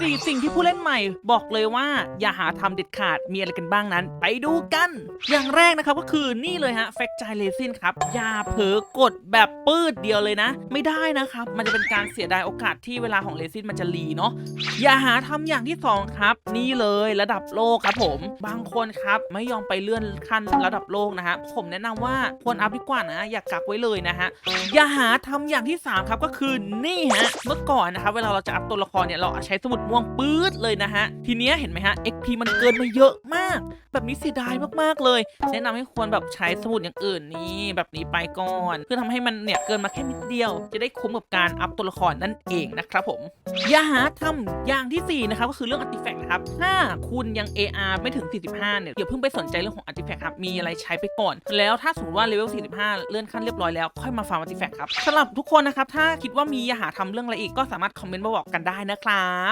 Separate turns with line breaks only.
สี่สิ่งที่ผู้เล่นใหม่บอกเลยว่าอย่าหาทำเด็ดขาดมีอะไรกันบ้างนั้น ไปดูกัน อย่างแรกนะครับก็คือนี่เลยฮะแฟกใจเลซินครับ อย่าเผลอกดแบบปืดเดียวเลยนะ ไม่ได้นะครับ มันจะเป็นการเสียดายโอกาสที่เวลาของเลซินมันจะรีเนาะอย่าหาทำอย่างที่สองครับ นี่เลยระดับโลกครับผม บางคนครับไม่ยอมไปเลื่อนขั้นระดับโลกนะฮะผมแนะนำว่าควรอัพดีกว่านะอย่ากักไว้เลยนะฮะอย่าหาทำอย่างที่ 3 ครับก็คือนี่ฮะเมื่อก่อนนะครับเวลาเราจะอัพตัวละครเนี่ยเราใช้สมุดม่วงปื๊ดเลยนะฮะ ทีเนี้ยเห็นไหมฮะ XP มันเกินมาเยอะมาก แบบนี้เสียดายมากๆเลย แนะนำให้ควรแบบใช้สมุดอย่างอื่นนี่แบบนี้ไปก่อน เพื่อทำให้มันเนี่ยเกินมาแค่นิดเดียว จะได้คุ้มกับการอัพตัวละครนั่นเองนะครับผมอย่าหาทำอย่างทีสี่4นะครับก็คือเรื่อง artifact นะครับถ้าคุณยัง AR ไม่ถึง 45 เนี่ยอย่าเพิ่งไปสนใจเรื่องของ artifact ครับมีอะไรใช้ไปก่อน แล้วถ้าสมมติว่าเลเวล 45 เลื่อนขั้นเรียบร้อยแล้วค่อยมาฟาร์ม artifact ครับสำหรับทุกคนนะครับถ้าคิดว่ามีอย่าหาทำเรื่องอะไรอีกก็สามารถคอมเมนต์มาบอกกันได้นะครับ